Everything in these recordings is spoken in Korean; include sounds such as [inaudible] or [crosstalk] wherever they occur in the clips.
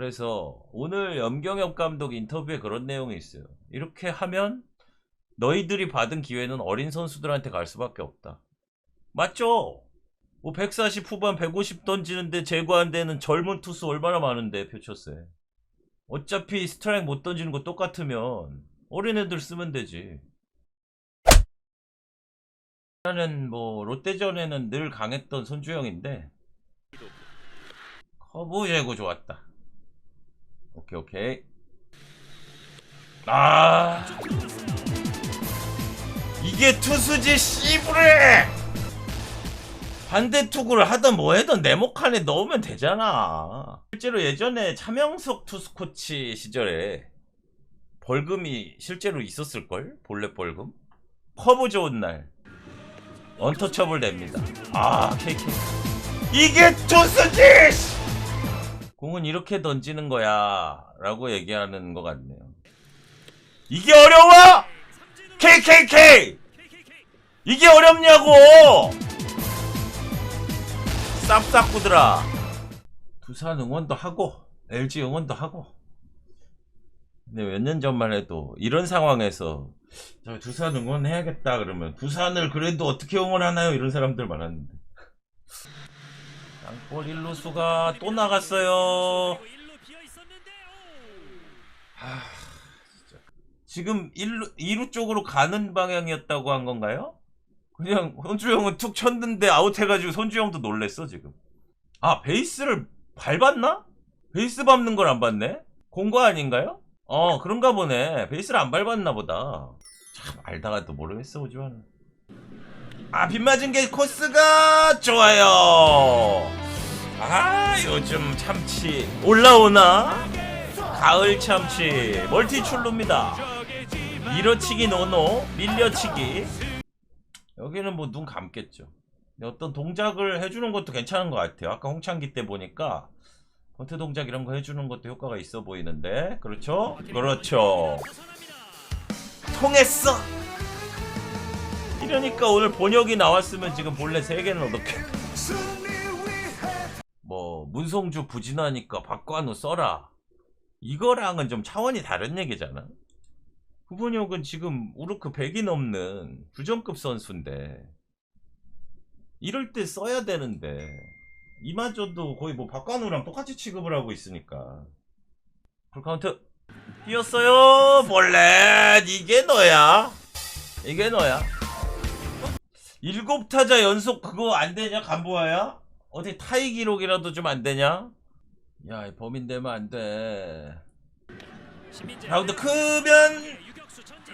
그래서 오늘 염경엽 감독 인터뷰에 그런 내용이 있어요. 이렇게 하면 너희들이 받은 기회는 어린 선수들한테 갈 수밖에 없다. 맞죠? 뭐 140 후반 150 던지는데 제거 안 되는 젊은 투수 얼마나 많은데 표초세. 어차피 스트라이크 못 던지는 거 똑같으면 어린애들 쓰면 되지. 나는 뭐 롯데전에는 늘 강했던 손주영인데 커브 제고 좋았다. 오케이 오케이. 아 이게 투수지 씨부레 반대 투구를 하던 뭐 해던 네모칸에 넣으면 되잖아. 실제로 예전에 차명석 투수 코치 시절에 벌금이 실제로 있었을걸? 볼넷 벌금? 커브 좋은 날 언터처블 냅니다. 아 KK 이게 투수지! 씨! 공은 이렇게 던지는 거야 라고 얘기하는 것 같네요. 이게 어려워? KKK! 이게 어렵냐고! 쌉싸꾸들아. 두산 응원도 하고, LG 응원도 하고. 근데 몇 년 전만 해도 이런 상황에서 저 두산 응원해야겠다 그러면 두산을 그래도 어떻게 응원하나요? 이런 사람들 많았는데. 양골 일루수가 또 나갔어요. 하. 지금 1루, 2루 쪽으로 가는 방향이었다고 한 건가요? 그냥 손주영은 툭 쳤는데 아웃해가지고 손주영도 놀랬어 지금. 아 베이스를 밟았나? 베이스 밟는 걸 안 봤네? 공거 아닌가요? 어 그런가 보네. 베이스를 안 밟았나 보다. 참 알다가 또 모르겠어 오지환은. 아, 빗 맞은 게 코스가 좋아요. 아, 요즘 참치 올라오나? 가을 참치 멀티 출루입니다. 밀어치기 노노, 밀려치기. 여기는 뭐 눈 감겠죠. 어떤 동작을 해주는 것도 괜찮은 것 같아요. 아까 홍창기 때 보니까 번트 동작 이런 거 해주는 것도 효과가 있어 보이는데, 그렇죠? 그렇죠. 통했어. 이러니까 오늘 번역이 나왔으면 지금 본래 3개는 얻었겠 뭐 문성주 부진하니까 박관우 써라. 이거랑은 좀 차원이 다른 얘기잖아. 후번역은 지금 우르크 100이 넘는 주전급 선수인데 이럴 때 써야 되는데 이마저도 거의 뭐 박관우랑 똑같이 취급을 하고 있으니까. 풀카운트 뛰었어요 볼렛 이게 너야. 이게 너야 일곱 타자 연속 그거 안 되냐 간보아야? 어디 타이 기록이라도 좀 안 되냐? 야, 이 범인 되면 안 돼. 라운드 크면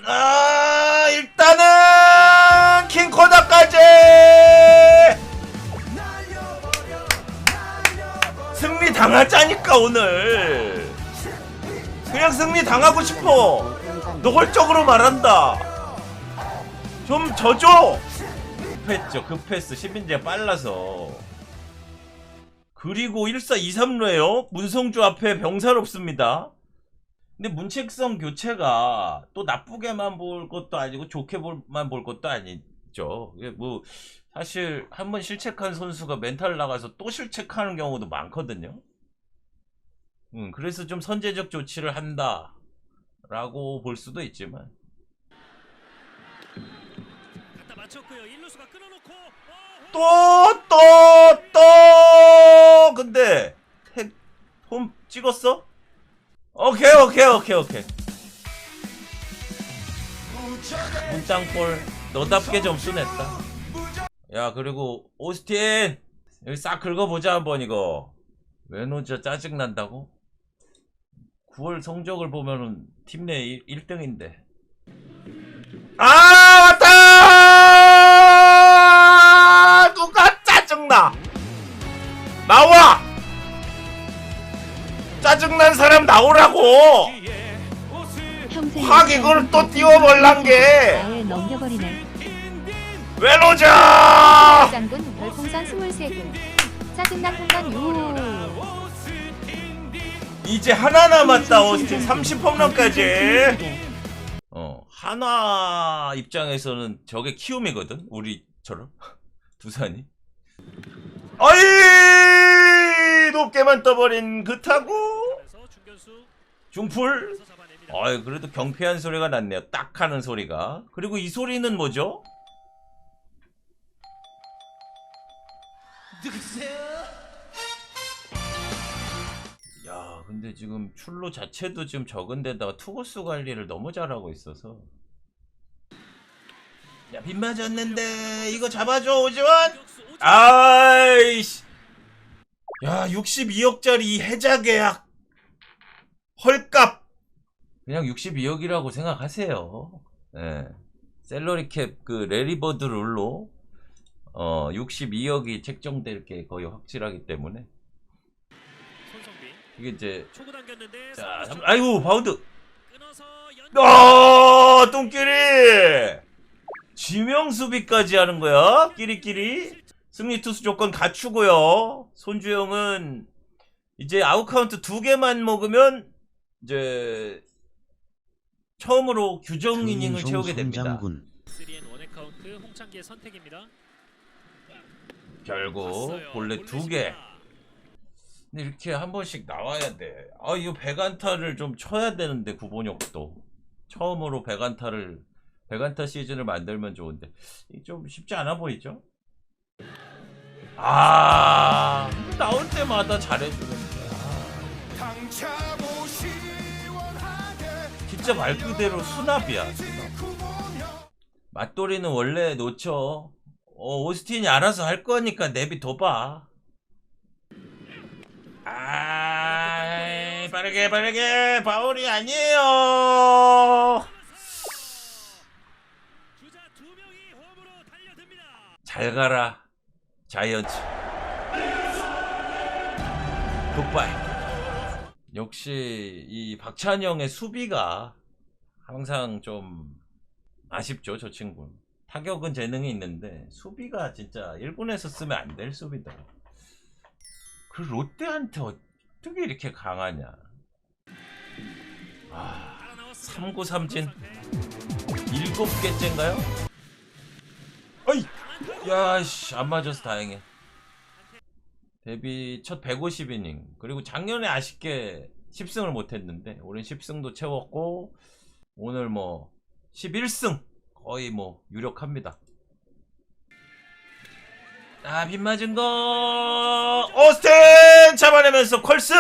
아 일단은 킹코다까지 승리 당하자니까 오늘 그냥 승리 당하고 싶어 노골적으로 말한다 좀 져줘 급했죠. 급했어. 시민재가 빨라서. 그리고 1사 2, 3루에요. 문성주 앞에 병살 없습니다. 근데 문책성 교체가 또 나쁘게만 볼 것도 아니고 좋게만 볼 것도 아니죠. 뭐 사실 한 번 실책한 선수가 멘탈 나가서 또 실책하는 경우도 많거든요. 음, 그래서 좀 선제적 조치를 한다 라고 볼 수도 있지만 또, 또, 또! 근데, 택, 홈 찍었어? 오케이, 오케이, 오케이, 오케이. 문땅볼, 너답게 점수 냈다. 야, 그리고, 오스틴! 여기 싹 긁어보자, 한번, 이거. 외노저 짜증난다고? 9월 성적을 보면은 팀 내 1등인데. 아, 나와! 짜증난 사람 나오라고! 확 이걸 또 띄워볼란 게! 아예 넘겨버리네. 외노자! 장군 별풍선 23개. 짜증난 순간 유. 이제 하나 남았다, 오스틴. 30홈런까지. 어, 하나 입장에서는 저게 키움이거든? 우리처럼. [laughs] 두산이. 어이! 높게만 떠버린 그 타구. 중견수 중풀. 어이 그래도 경쾌한 소리가 났네요 딱 하는 소리가 그리고 이 소리는 뭐죠? 야 근데 지금 출루 자체도 지금 적은 데다가 투구수 관리를 너무 잘하고 있어서 야빗 맞았는데 이거 잡아줘 오지원. 아이씨 야 62억짜리 해자 계약 헐값. 그냥 62억이라고 생각하세요. 예. 셀러리 캡 그 레리버드 룰로 어 62억이 책정될 게 거의 확실하기 때문에. 손성빈. 이게 이제 초구 당겼는데 자 삼- 아이고 바운드. 끊어서 연 아 똥끼리 지명 수비까지 하는 거야 끼리끼리 승리 투수 조건 갖추고요 손주영은 이제 아웃카운트 두 개만 먹으면 이제 처음으로 규정 이닝을 채우게 됩니다 장군 3엔 원의 카운트 홍창기의 선택입니다. 결국 봤어요. 본래 두. 개 근데 이렇게 한 번씩 나와야 돼. 아, 이거 백안타를 좀 쳐야 되는데, 구본혁도. 처음으로 백안타를, 백안타 시즌을 만들면 좋은데. 좀 쉽지 않아 보이죠? 아, 나올 때마다 잘해주는데. 아, 진짜 말 그대로 수납이야, 수납. 맞돌이는 원래 놓쳐. 어, 오스틴이 알아서 할 거니까 내비 둬봐. 아, 빠르게 빠르게 바울이 아니에요. 잘 가라, 자이언츠. 굿바이. 역시 이 박찬영의 수비가 항상 좀 아쉽죠, 저 친구. 타격은 재능이 있는데 수비가 진짜 1군에서 쓰면 안 될 수비다. 그 롯데한테 어떻게 이렇게 강하냐? 아, 따라 나왔습니다. 삼구 삼진 일곱 개째인가요? 야씨 안 맞아서 다행해. 데뷔 첫 150이닝 그리고 작년에 아쉽게 10승을 못했는데 올해 10승도 채웠고 오늘 뭐 11승 거의 뭐 유력합니다. 아, 빗 맞은 거 오스틴 잡아내면서 컬스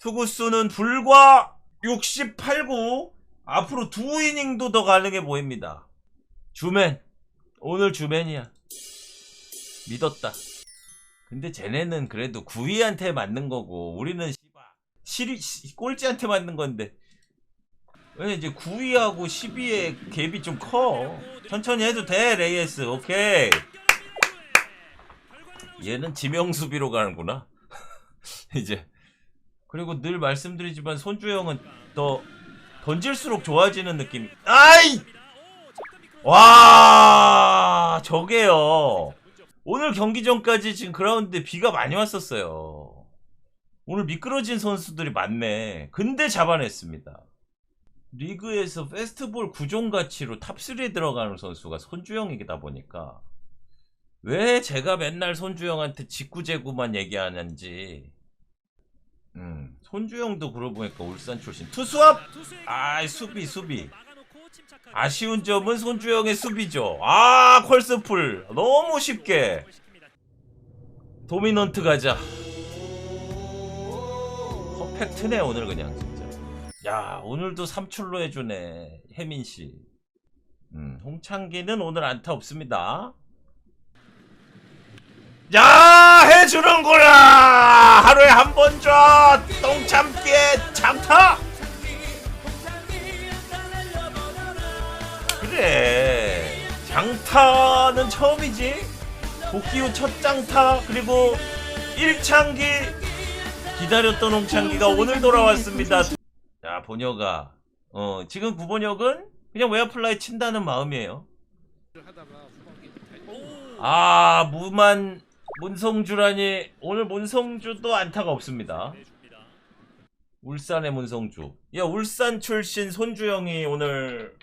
투구수는 불과 68구 앞으로 두 이닝도 더 가능해 보입니다. 주맨 오늘 주맨이야. 믿었다. 근데 쟤네는 그래도 9위한테 맞는 거고 우리는 씨바 실위 씨- 꼴찌한테 맞는 건데 왜 이제 9위하고 10위의 갭이 좀 커. 천천히 해도 돼 레이에스 오케이. 얘는 지명 수비로 가는구나. [laughs] 이제 그리고 늘 말씀드리지만 손주영은 더 던질수록 좋아지는 느낌. 아이 와 저게요. 오늘 경기 전까지 지금 그라운드에 비가 많이 왔었어요. 오늘 미끄러진 선수들이 많네. 근데 잡아냈습니다. 리그에서 페스트볼 구종 가치로 탑3에 들어가는 선수가 손주영이다 보니까 왜 제가 맨날 손주영한테 직구제구만 얘기하는지 음, 손주영도 그러고 보니까 울산 출신 투수업 아이, 수비, 수비. 아쉬운 점은 손주영의 수비죠. 아 콜스풀. 너무 쉽게. 도미넌트 가자. 퍼펙트네 오늘 그냥 진짜. 야 오늘도 삼출로 해주네 혜민 씨. 음, 홍창기는 오늘 안타 없습니다. 야 해주는구나! 하루에 한 번 줘! 똥참기에 장타 그래. 장타는 처음이지. 복귀 후 첫 장타 그리고 1창기 기다렸던 홍창기가 오늘 돌아왔습니다. 자 본여가 어 지금 구본혁은 그냥 외야플라이 친다는 마음이에요. 아 무만 문성주라니 오늘 문성주도 안타가 없습니다. 울산의 문성주. 야 울산 출신 손주영이 오늘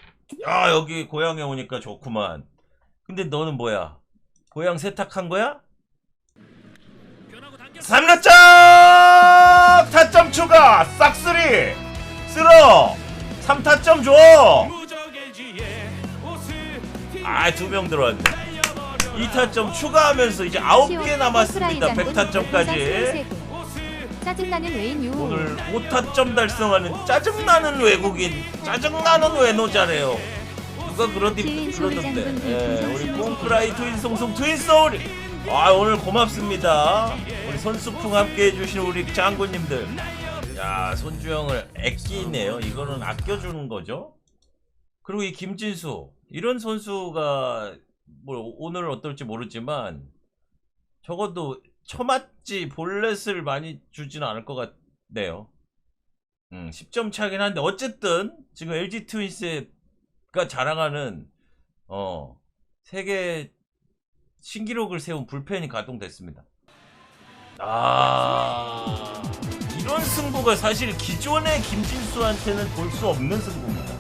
야 여기 고향에 오니까 좋구만 근데 너는 뭐야 고향 세탁한 거야? 변하고 당겨 삼루점 타점 추가 싹쓸이 쓸어 3타점 줘 아, 두 명 들어왔네. 2타점 추가하면서 이제 9개 남았습니다. 100타점까지. 짜증나는 외인 유. 오늘 5타점 달성하는 짜증나는 외국인, 짜증나는 외노자래요. 누가 그러디 그러던데. 예, 우리 20개. 꽁프라이 트윈송송 트윈소울. 아, 오늘 고맙습니다. 우리 손수풍 함께 해주신 우리 장군님들. 야, 손주영을 아끼네요. 이거는 아껴주는 거죠. 그리고 이 김진수 이런 선수가 뭐 오늘 어떨지 모르지만 적어도 처맞 지 볼넷을 많이 주지는 않을 것 같네요. 음, 10점 차긴 한데 어쨌든 지금 LG 트윈스가 자랑하는 어 세계 신기록을 세운 불펜이 가동됐습니다. 아 이런 승부가 사실 기존의 김진수한테는 볼 수 없는 승부입니다.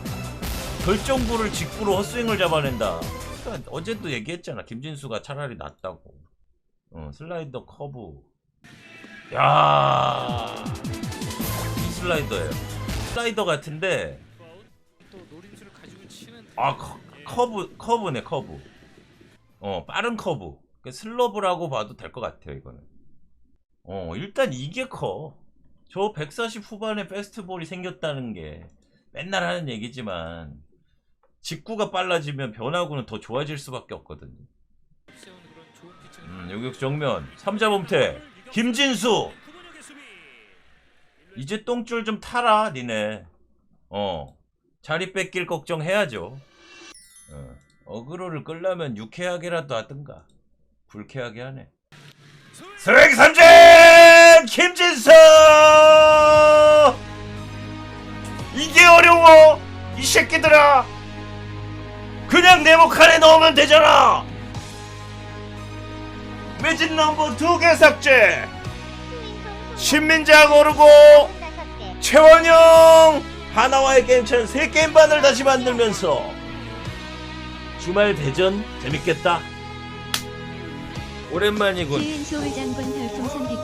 결정구를 직구로 헛스윙을 잡아낸다. 그러니까 어제도 얘기했잖아. 김진수가 차라리 낫다고. 어, 슬라이더 커브. 야, 이 슬라이더예요. 슬라이더 같은데 아 커, 커브 커브네 커브. 어 빠른 커브. 그 슬러브라고 봐도 될 것 같아요 이거는. 어 일단 이게 커. 저 140 후반에 페스트볼이 생겼다는 게 맨날 하는 얘기지만 직구가 빨라지면 변화구는 더 좋아질 수밖에 없거든요. 음, 요격 정면 3자 범퇴 김진수. 이제 똥줄 좀 타라 니네. 어 자리 뺏길 걱정해야죠. 어, 어그로를 끌려면 유쾌하게라도 하든가. 불쾌하게 하네. 스윙 삼진 김진수! 이게 어려워 이 새끼들아. 그냥 네모 칸에 넣으면 되잖아 매진 넘버 두 개 삭제 신민작 오르고 최원영 하나와의 게임차는 세 게임 반을 다시 만들면서 주말 대전 재밌겠다. 오랜만이군. 장군 별풍선 100개.